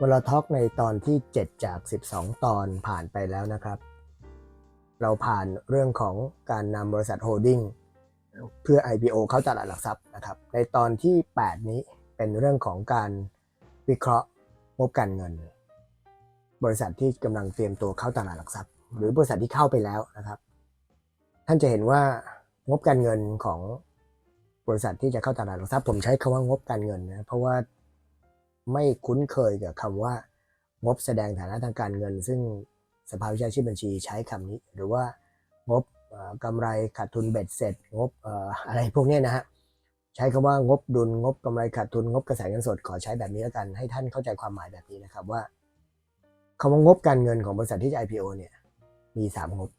เวลาทอกในตอนที่ 7 จาก 12 ตอนผ่านไปแล้วนะครับ เราผ่านเรื่องของการนำบริษัทโฮลดิ้งเพื่อ IPO เข้าตลาดหลักทรัพย์นะครับ ในตอนที่ 8 นี้เป็นเรื่องของการวิเคราะห์งบการเงิน บริษัทที่กำลังเตรียมตัวเข้าตลาดหลักทรัพย์ หรือบริษัทที่เข้าไปแล้วนะครับ ท่านจะเห็นว่างบการเงินของบริษัทที่จะเข้าตลาดหลักทรัพย์ผมใช้คำว่างบการเงินนะเพราะว่า ไม่คุ้นเคยกับคำว่า งบแสดงฐานะทางการเงิน ซึ่งสภาวิชาชีพบัญชีใช้คำนี้ หรือว่างบกำไรขาดทุนเบ็ดเสร็จ งบอะไรพวกนี้นะฮะใช้คำว่างบดุลงบกำไรขาดทุนงบกระแสเงินสดขอใช้แบบนี้แล้วกัน ให้ท่านเข้าใจความหมายแบบนี้นะครับว่าคำว่างบการเงินของบริษัทที่จะ IPO เนี่ยมีสามงบ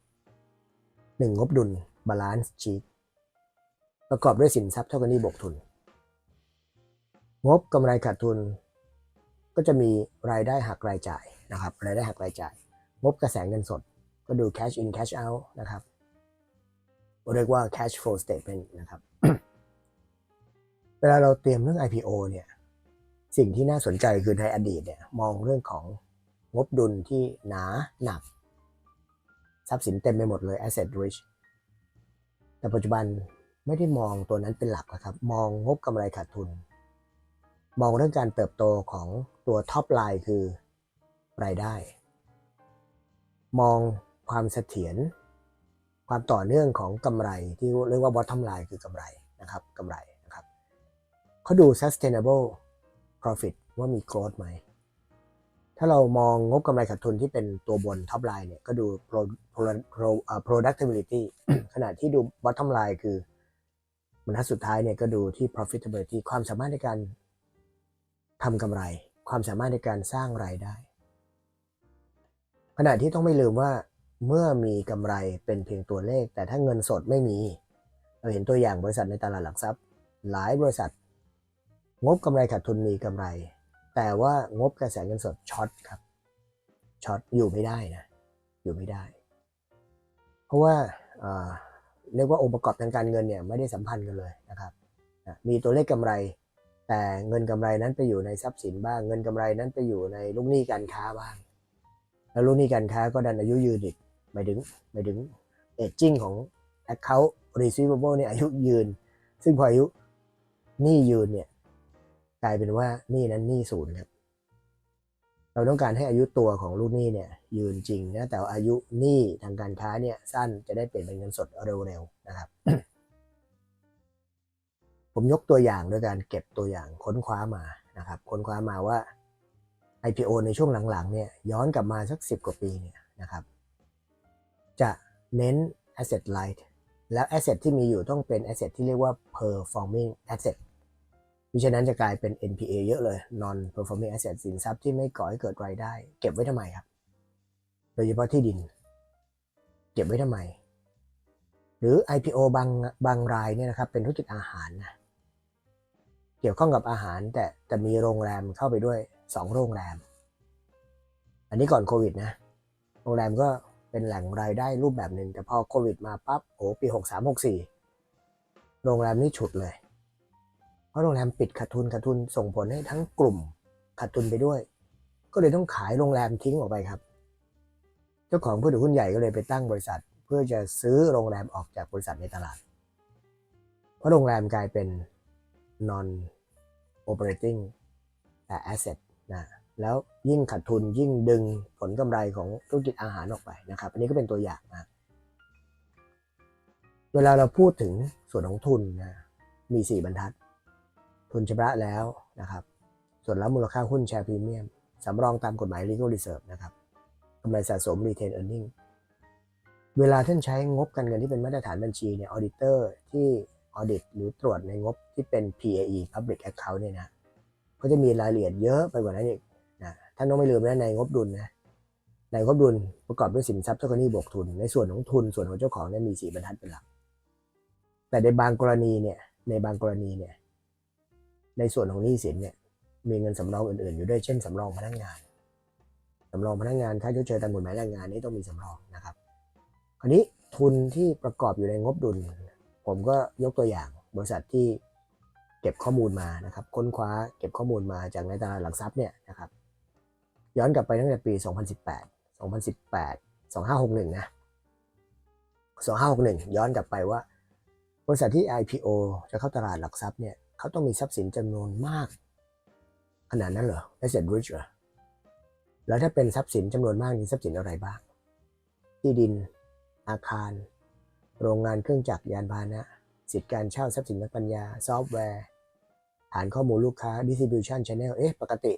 หนึ่งงบดุล balance sheet ประกอบด้วยสินทรัพย์เท่ากับหนี้บวกทุน งบกำไรขาดทุน ก็จะมีรายได้หักรายจ่ายนะครับรายได้หักรายจ่าย งบกระแสเงินสด ก็ดู cash in cash out นะครับเรียกว่า cash flow statement นะครับ เวลาเราเตรียมเรื่อง IPO เนี่ย สิ่งที่น่าสนใจคือในอดีตเนี่ยมองเรื่องของงบดุลที่หนาหนัก ทรัพย์สินเต็มไปหมดเลย asset rich แต่ปัจจุบันไม่ได้มองตัวนั้นเป็นหลักนะครับ มองงบกำไรขาดทุน มองเรื่องการเติบโตของ ตัวท็อปไลน์คือรายได้ มองความเสถียรความต่อเนื่องของกำไรที่เรียกว่า bottom line คือกำไรนะครับกำไรนะครับเขาดู sustainable profit ว่ามี growth ไหม ถ้าเรามองงบกำไรขาดทุนที่เป็นตัวบน top line เนี่ยก็ดู pro, pro, pro, uh, productivity ขณะที่ดู bottom line คือบรรทัดสุดท้ายเนี่ยก็ดูที่ profitability ความสามารถในการทำกำไร ความสามารถในการสร้างรายได้ ขณะที่ต้องไม่ลืมว่าเมื่อมีกำไรเป็นเพียงตัวเลข แต่ถ้าเงินสดไม่มี เราเห็นตัวอย่างบริษัทในตลาดหลักทรัพย์ หลายบริษัท งบกำไรขาดทุนมีกำไร แต่ว่างบกระแสเงินสดช็อตครับช็อตอยู่ไม่ได้นะอยู่ไม่ได้ เพราะว่าเรียกว่าองค์ประกอบทางการเงินเนี่ยไม่ได้สัมพันธ์กันเลยนะครับ มีตัวเลขกำไร แต่เงินกำไรนั้นไปอยู่ในทรัพย์สินบ้าง เงินกำไรนั้นไปอยู่ในลูกหนี้การค้าบ้าง แล้วลูกหนี้การค้าก็ดันอายุยืนอีกหมายถึงหมายถึงเอจจิ้งของ account receivable เนี่ยอายุยืน ซึ่งพออายุหนี้ยืนเนี่ยกลายเป็นว่าหนี้นั้นหนี้ศูนย์ครับเราต้องการให้อายุตัวของลูกหนี้เนี่ยยืนจริงนะแต่อายุหนี้ทางการค้าเนี่ยสั้นจะได้เปลี่ยนเป็นเงินสดเร็วๆนะครับ ผมยกตัวอย่างด้วยการเก็บตัวอย่างค้นคว้ามานะครับ ค้นคว้ามาว่า IPO ในช่วงหลังๆเนี่ยย้อนกลับมาสัก 10 กว่าปีเนี่ยนะครับ จะเน้น asset light แล้ว asset ที่มีอยู่ต้องเป็น asset ที่เรียกว่า performing asset มิฉะนั้นจะกลายเป็น NPA เยอะเลย non performing asset สินทรัพย์ที่ไม่ก่อให้เกิดรายได้ เก็บไว้ทำไมครับ โดยเฉพาะที่ดิน เก็บไว้ทำไม หรือ IPO บางบางรายเนี่ยนะครับเป็นธุรกิจอาหารนะ เกี่ยวข้องกับอาหาร แต่แต่มีโรงแรมเข้าไปด้วย2โรงแรม อันนี้ก่อนโควิดนะ โรงแรมก็เป็นแหล่งรายได้รูปแบบหนึ่งแต่พอโควิดมาปั๊บโอ้ปี63 64โรงแรมนี่ฉุดเลย เพราะโรงแรมปิดขาดทุนขาดทุนส่งผลให้ทั้งกลุ่มขาดทุนไปด้วย ก็เลยต้องขายโรงแรมทิ้งออกไปครับ เจ้าของผู้ถือหุ้นใหญ่ก็เลยไปตั้งบริษัท เพื่อจะซื้อโรงแรมออกจากบริษัทในตลาด เพราะโรงแรมกลายเป็น non operating แต่ asset นะแล้วยิ่งขาดทุนยิ่งดึงผลกำไรของธุรกิจอาหารออกไปนะครับ อันนี้ก็เป็นตัวอย่างนะเวลาเราพูดถึงส่วนของทุนนะมี 4 บรรทัด ทุนชำระแล้วนะครับส่วนรับมูลค่าหุ้นแชร์พรีเมียมสำรองตามกฎหมาย legal reserve นะครับกำไรสะสม retain earning เวลาท่านใช้งบการเงินที่เป็นมาตรฐานบัญชีเนี่ย auditor ที่ audit หรือตรวจในงบที่เป็น PAE public account เนี่ยนะก็จะมีรายละเอียดเยอะไปกว่านั้นอีกนะท่านต้องไม่ลืมนะในงบดุลนะในงบดุลประกอบด้วยสินทรัพย์เท่ากับหนี้บวกทุน ในส่วนของทุนส่วนของเจ้าของเนี่ยมีสี่บรรทัดเป็นหลัก แต่ในบางกรณีเนี่ยในบางกรณีเนี่ยในส่วนของหนี้สินเนี่ยมีเงินสำรองอื่นๆ อยู่ด้วยเช่นสำรองพนักงานสำรองพนักงานค่าชดเชยตามกฎหมายแรงงานนี่ต้องมีสำรองนะครับ คราวนี้ทุนที่ประกอบอยู่ในงบดุล ผมก็ยกตัวอย่างบริษัทที่เก็บข้อมูลมานะครับค้นคว้าเก็บข้อมูลมาจากในตลาดหลักทรัพย์เนี่ยนะครับย้อนกลับไปตั้งแต่ปี 2018 2018 2561 นะ 2561 ย้อนกลับไปว่า บริษัทที่ IPO จะเข้าตลาดหลักทรัพย์เนี่ยเขาต้องมีทรัพย์สินจำนวนมาก ขนาดนั้นเหรอ asset rich เหรอ แล้วถ้าเป็นทรัพย์สินจำนวนมากนี่ทรัพย์สินอะไรบ้าง ที่ดิน อาคาร โรงงานเครื่องจักรยานพาหนะ สิทธิการเช่าทรัพย์สินทางปัญญา ซอฟต์แวร์ ฐานข้อมูลลูกค้า distribution channel เอ๊ะ ปกติ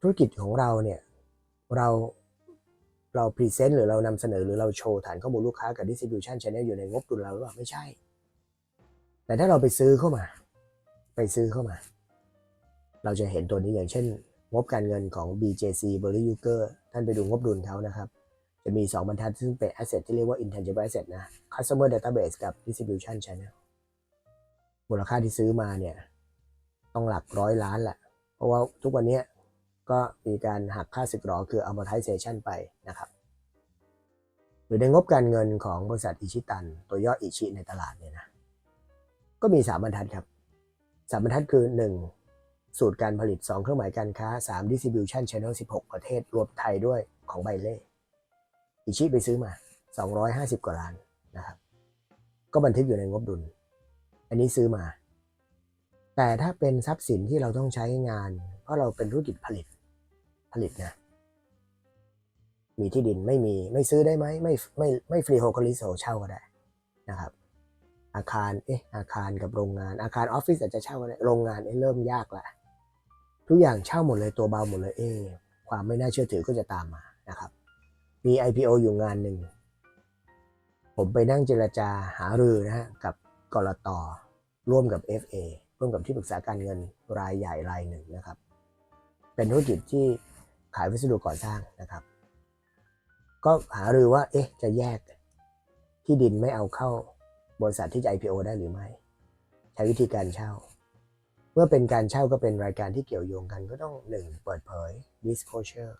ธุรกิจของเราเนี่ย เรา เราพรีเซนต์หรือเรานำเสนอหรือเราโชว์ฐานข้อมูลลูกค้ากับ distribution channel อยู่ในงบดุลเราหรือเปล่า ไม่ใช่ แต่ถ้าเราไปซื้อเข้ามา ไปซื้อเข้ามา เราจะเห็นตัวนี้อย่างเช่น งบการเงินของ BJC b e r r y u g e r ท่านไปดูงบดุลเขานะครับ จะมี 2 บรรทัดซึ่งเป็น asset ที่เรียกว่า intangible asset นะ customer database กับ distribution channel มูลค่าที่ซื้อมาเนี่ย ต้องหลักร้อยล้านแหละ เพราะว่าทุกวันนี้ก็มีการหักค่าสึกหรอคือ amortization ไปนะครับ หรือในงบการเงินของบริษัทอิชิตัน ตัวย่ออิชิในตลาดเนี่ยนะ ก็มี 3 บรรทัดครับ 3 บรรทัดคือ 1 สูตรการผลิต 2 เครื่องหมายการค้า 3 distribution channel 16 ประเทศรวมไทยด้วยของไบเล่ อิชิไปซื้อมา 250 กว่าล้านนะครับ ก็บันทึกอยู่ในงบดุล อันนี้ซื้อมา แต่ถ้าเป็นทรัพย์สินที่เราต้องใช้งาน เพราะเราเป็นธุรกิจผลิตผลิตนะมีที่ดินไม่มีไม่ซื้อได้ไหมไม่ไม่ไม่ฟรีโฮคลิโซเช่าก็ได้นะครับ อาคารเอ๊ะอาคารกับโรงงานอาคารออฟฟิศอาจจะเช่าก็ได้โรงงานเอ๊ะเริ่มยากละทุกอย่างเช่าหมดเลยตัวเบาหมดเลยเอ๊ความไม่น่าเชื่อถือก็จะตามมานะครับ มี IPO อยู่งานหนึ่ง ผมไปนั่งเจรจาหารือนะฮะกับกรตร่วมกับ FA ร่วมกับที่ปรึกษาการเงินรายใหญ่รายหนึ่งนะครับ เป็นธุรกิจที่ขายวัสดุก่อสร้างนะครับ ก็หารือว่าเอ๊ะจะแยกที่ดินไม่เอาเข้าบริษัทที่จะ IPO ได้หรือไม่ ใช้วิธีการเช่า เมื่อเป็นการเช่าก็เป็นรายการที่เกี่ยวโยงกันก็ต้อง 1. เปิดเผย disclosure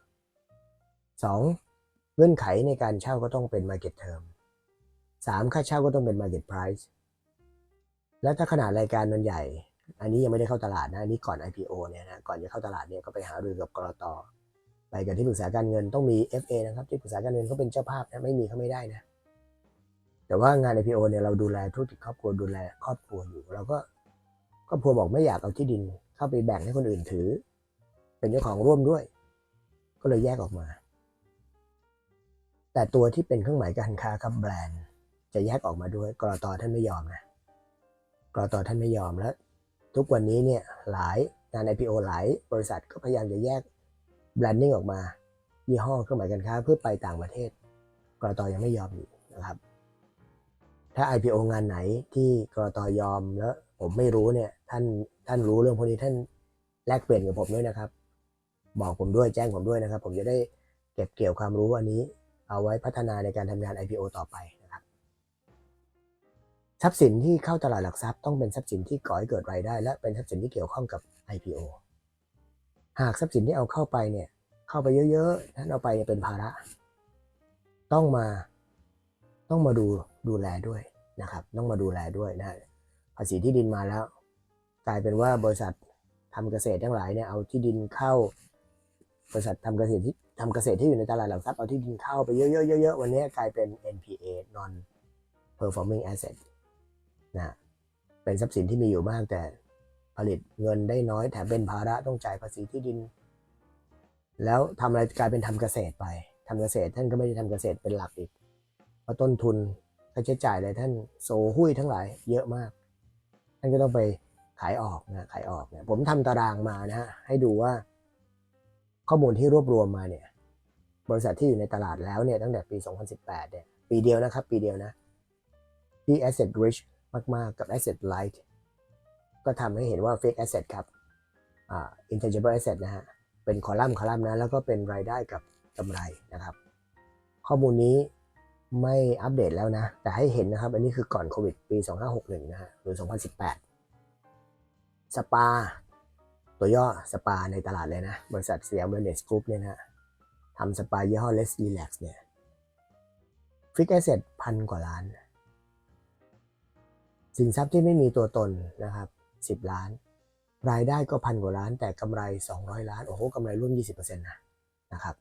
2. เงื่อนไขในการเช่าก็ต้องเป็น market term 3. ค่าเช่าก็ต้องเป็น market price แล้วถ้าขนาดรายการมันใหญ่ อันนี้ยังไม่ได้เข้าตลาดนะ อันนี้ก่อน IPO เนี่ยนะ ก่อนจะเข้าตลาดเนี่ยก็ไปหารือกับกรตไปกับที่ปรึกษาการเงินต้องมี FA นะครับ ที่ปรึกษาการเงินเขาเป็นเจ้าภาพนะ ไม่มีเขาไม่ได้นะ แต่ว่างาน IPO เนี่ยเราดูแลธุรกิจครอบครัวดูแลครอบครัวอยู่ เราก็ครอบครัวบอกไม่อยากเอาที่ดิน เข้าไปแบ่งให้คนอื่นถือ เป็นเจ้าของร่วมด้วย ก็เลยแยกออกมา แต่ตัวที่เป็นเครื่องหมายการค้าครับแบรนด์ จะแยกออกมาด้วยกรตท่านไม่ยอมนะกรตท่านไม่ยอมแล้ว ทุกวันนี้เนี่ยหลายงาน IPO หลายบริษัทก็พยายามจะแยกแบรนดิ้งออกมา ยี่ห้อเครื่องหมายการค้าเพื่อไปต่างประเทศ กรตยังไม่ยอมอยู่นะครับ ถ้า IPO งานไหนที่กรตยอมแล้วผมไม่รู้เนี่ยท่านท่านรู้เรื่องพวกนี้ท่านแลกเปลี่ยนกับผมด้วยนะครับ บอกผมด้วยแจ้งผมด้วยนะครับ ผมจะได้เก็บเกี่ยวความรู้อันนี้ เอาไว้พัฒนาในการทำงาน IPO ต่อไปนะครับทรัพย์สินที่เข้าตลาดหลักทรัพย์ต้องเป็นทรัพย์สินที่ก่อให้เกิดรายได้ และเป็นทรัพย์สินที่เกี่ยวข้องกับ IPO หากทรัพย์สินที่เอาเข้าไปเนี่ยเข้าไปเยอะๆท่านเอาไปเนี่ยเป็นภาระ ต้องมาต้องมาดูดูแลด้วยนะครับ ต้องมาดูแลด้วยนะภาษีที่ดินมาแล้ว กลายเป็นว่าบริษัททำเกษตรทั้งหลายเนี่ยเอาที่ดินเข้าบริษัททำเกษตรที่ ทำเกษตรที่อยู่ในตลาดหลักทรัพย์เอาที่ดินเข้าไปเยอะๆๆ วันนี้กลายเป็น NPA non performing asset นะเป็นทรัพย์สินที่มีอยู่มากแต่ผลิตเงินได้น้อยแถมเป็นภาระต้องจ่ายภาษีที่ดิน แล้วทำอะไรกลายเป็นทำเกษตรไปทำเกษตรท่านก็ไม่ได้ทำเกษตรเป็นหลักอีกเพราะต้นทุนค่าใช้จ่ายอะไรท่านโซหุ้ยทั้งหลายเยอะมาก ท่านก็ต้องไปขายออกนะขายออกเนี่ยผมทำตารางมานะฮะให้ดูว่า ข้อมูลที่รวบรวมมาเนี่ยบริษัทที่อยู่ในตลาดแล้วเนี่ยตั้งแต่ปี 2018 เนี่ยปีเดียวนะครับปีเดียวนะที่ asset rich มาก ๆ กับ asset light ก็ทำให้เห็นว่า fake asset ครับ intangible asset นะฮะ เป็นคอลัมน์คอลัมน์นะ แล้วก็เป็นรายได้กับกำไรนะครับ ข้อมูลนี้ไม่อัปเดตแล้วนะ แต่ให้เห็นนะครับ อันนี้คือก่อนโควิดปี 2561 นะฮะหรือ 2018 สปา ตัวย่อสปาในตลาดเลยนะ บริษัทสยามเวลเนสกรุ๊ปเนี่ยนะทำสปายี่ห้อ Let's Relax เนี่ยฟิกแอสเซทพันกว่าล้าน สินทรัพย์ที่ไม่มีตัวตนนะครับ 10 ล้าน รายได้ก็พันกว่าล้าน แต่กำไร 200 ล้าน โอ้โหกำไรร่วม 20%นะนะครับ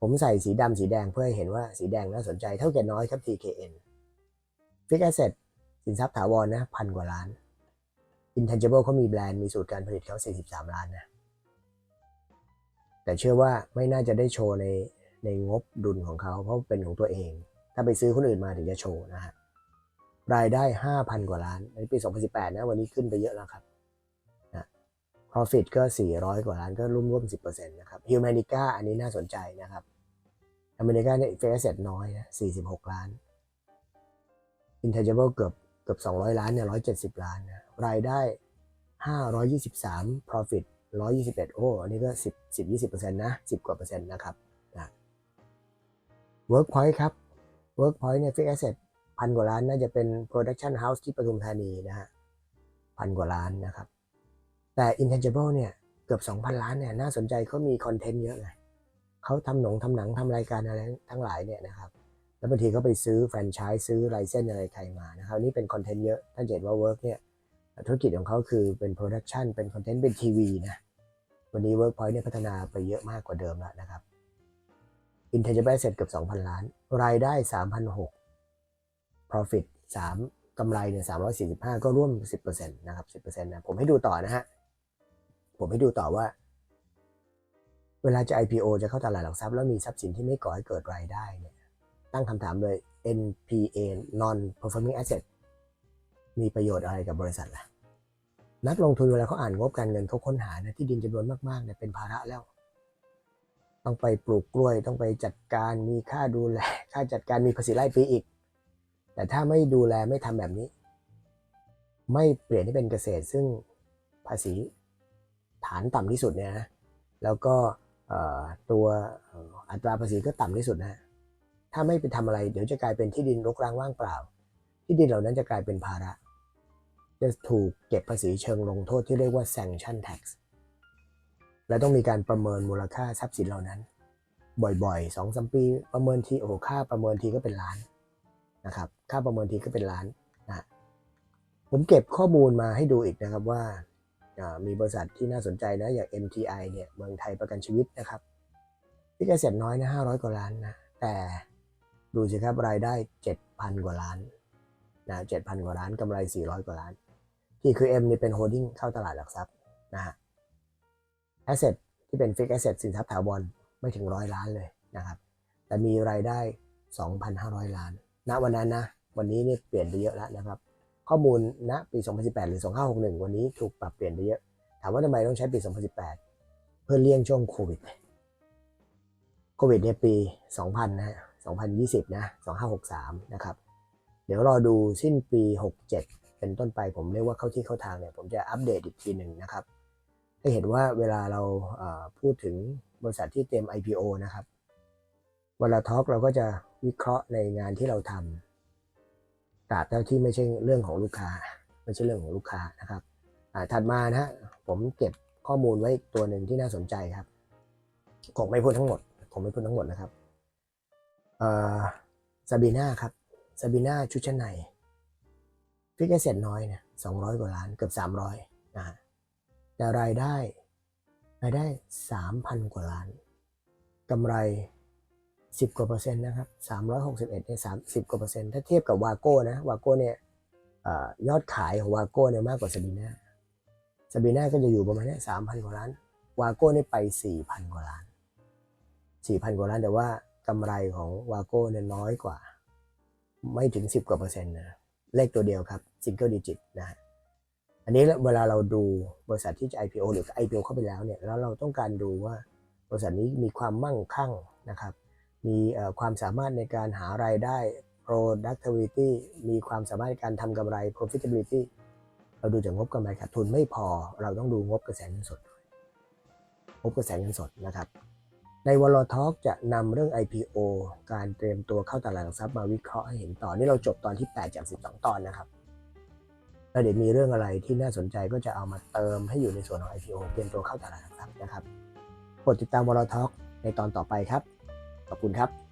ผมใส่สีดำสีแดงเพื่อให้เห็นว่าสีแดงน่าสนใจเท่าแก่น้อยครับ TKN Fixed Asset สินทรัพย์ถาวรนะพันกว่าล้าน Intangible เขามีแบรนด์มีสูตรการผลิตเขา 43 ล้านนะ แต่เชื่อว่าไม่น่าจะได้โชว์ในในงบดุลของเขา เพราะเป็นของตัวเอง ถ้าไปซื้อคนอื่นมาถึงจะโชว์นะฮะ รายได้ 5,000 กว่าล้าน ในปี 2018 นะ วันนี้ขึ้นไปเยอะแล้วครับนะ profit ก็ 400 กว่าล้านก็ร่วมร่วม 10%นะครับ Humanica อันนี้น่าสนใจนะครับ Humanica เนี่ย f a s e t น้อยนะ 46 ล้าน Intangible เกือบเกือบ 200 ล้านเนี่ย 170 ล้านนะ รายได้ 523 profit 121 โอ้ อันนี้ก็ 10 10 20%นะ 10 กว่าเปอร์เซ็นต์นะครับนะ Workpoint ครับ Workpoint เนี่ย Fixed Asset พันกว่าล้านน่าจะเป็น Production House ที่ปทุมธานีนะฮะพันกว่าล้านนะครับ แต่ Intangible เนี่ย เกือบ 2,000 ล้านเนี่ย น่าสนใจเขามีคอนเทนต์เยอะไงเขาทำหนงทำหนังทำรายการอะไรทั้งหลายเนี่ยนะครับแล้วบางทีก็ไปซื้อแฟรนไชส์ซื้อไลเซนอะไรใครมานะครับนี่เป็นคอนเทนต์เยอะท่านเห็นว่า Work เนี่ย ธุรกิจของเขาคือเป็นโปรดักชันเป็นคอนเทนต์เป็นทีวีนะ วันนี้ Workpoint เนี่ยพัฒนาไปเยอะมากกว่าเดิมแล้วนะครับ Intangible Asset เกือบ 2,000 ล้าน รายได้3,600 Profit 3กำไรเนี่ย345 ก็ร่วม 10%นะครับ 10%นะผมให้ดูต่อนะฮะ ผมให้ดูต่อว่า เวลาจะ IPO จะเข้าตลาดหลักทรัพย์แล้วมีทรัพย์สินที่ไม่ก่อให้เกิดรายได้เนี่ยตั้งคำถามเลย NPA Non Performing Asset มีประโยชน์อะไรกับบริษัทล่ะ นักลงทุนเวลาเขาอ่านงบการเงินเขาค้นหานะที่ดินจำนวนมากๆเนี่ยเป็นภาระแล้ว ต้องไปปลูกกล้วย ต้องไปจัดการมีค่าดูแล ค่าจัดการมีภาษีไร่ปีอีก แต่ถ้าไม่ดูแลไม่ทำแบบนี้ ไม่เปลี่ยนให้เป็นเกษตรซึ่งภาษีฐานต่ำที่สุดเนี่ยนะแล้วก็ตัวอัตราภาษีก็ต่ำที่สุดนะถ้าไม่ไปทำอะไรเดี๋ยวจะกลายเป็นที่ดินรกร้างว่างเปล่า ที่ดินเหล่านั้นจะกลายเป็นภาระ จะถูกเก็บภาษีเชิงลงโทษที่เรียกว่า sanction tax และต้องมีการประเมินมูลค่าทรัพย์สินเหล่านั้น บ่อยๆสองสามปีประเมินทีโอค่าประเมินทีก็เป็นล้านนะครับค่าประเมินทีก็เป็นล้านนะผมเก็บข้อมูลมาให้ดูอีกนะครับว่ามีบริษัทที่น่าสนใจนะอย่าง MTI เนี่ยเมืองไทยประกันชีวิตนะครับที่เกษตรน้อยนะ500 กว่าล้านนะแต่ดูสิครับรายได้ 7,000 กว่าล้านนะ7,000 กว่าล้านกำไร 400 กว่าล้าน ที่คือ M นี่เป็นโฮดดิ้งเข้าตลาดหลักทรัพย์นะฮะ Asset ที่เป็น Fixed Asset สินทรัพย์ถาวรไม่ถึงร้อยล้านเลยนะครับ แต่มีรายได้ 2,500 ล้านณวันนั้นนะ วันนี้เนี่ยเปลี่ยนไปเยอะแล้วนะครับ ข้อมูลณปี 2018 หรือ 2561 วันนี้ถูกปรับเปลี่ยนไปเยอะ ถามว่าทำไมต้องใช้ปี 2018 เพื่อเลี่ยงช่วงโควิดโควิดเนี่ยปี 2000 นะฮะ 2020 นะ 2563 นะครับ เดี๋ยวรอดูสิ้นปี 67 เป็นต้นไปผมเรียกว่าเข้าที่เข้าทางเนี่ยผมจะอัปเดตอีกทีหนึ่งนะครับให้เห็นว่าเวลาเราพูดถึงบริษัทที่เตรียม IPO นะครับเวลาทอล์กเราก็จะวิเคราะห์ในงานที่เราทำตราบเท่าที่ไม่ใช่เรื่องของลูกค้า ไม่ใช่เรื่องของลูกค้านะครับถัดมานะฮะผมเก็บข้อมูลไว้ตัวหนึ่งที่น่าสนใจครับคงไม่พูดทั้งหมดคงไม่พูดทั้งหมดนะครับซาบีนาครับซาบีนาชุดชั้นใน ฟิกเกอร์เซ็ตน้อยเนี่ยสองร้อยกว่าล้านเกือบสามร้อยนะแต่รายได้รายได้สามพันกว่าล้านกำไรสิบกว่าเปอร์เซ็นต์นะครับสามร้อยหกสิบเอ็ดเนี่ยสามสิบกว่าเปอร์เซ็นต์ถ้าเทียบกับวาโก้นะวาโก้เนี่ยอยอดขายของวาโก้เนี่ยมากกว่าซาบีน่าซาบีน่าก็จะอยู่ประมาณนี้สามพันกว่าล้านวาโก้เนี่ยไปสี่พันกว่าล้านสี่พันกว่าล้านแต่ว่ากำไรของวาโก้เนี่ยน้อยกว่า ไม่ถึงสิบกว่าเปอร์เซ็นต์นะ เลขตัวเดียวครับ single digit นะฮะอันนี้เวลาเราดูบริษัทที่จะ IPO หรือ IPO เข้าไปแล้วเนี่ยแล้วเราต้องการดูว่าบริษัทนี้มีความมั่งคั่งนะครับ มีความสามารถในการหารายได้ productivity มีความสามารถในการทำกำไร profitability เราดูจากงบกำไรขาดทุนไม่พอ เราต้องดูงบกระแสเงินสดงบกระแสเงินสดนะครับ ในวอลทอกจะนำเรื่อง IPO การเตรียมตัวเข้าตลาดหลักทรัพย์มาวิเคราะห์ให้เห็นต่อนี่เราจบตอนที่ 8 จาก 12 ตอนนะครับ แล้วเดี๋ยวมีเรื่องอะไรที่น่าสนใจก็จะเอามาเติมให้อยู่ในส่วนของ IPO เตรียมตัวเข้าตลาดหลักทรัพย์นะครับกดติดตามวอลทอกในตอนต่อไปครับ ขอบคุณครับ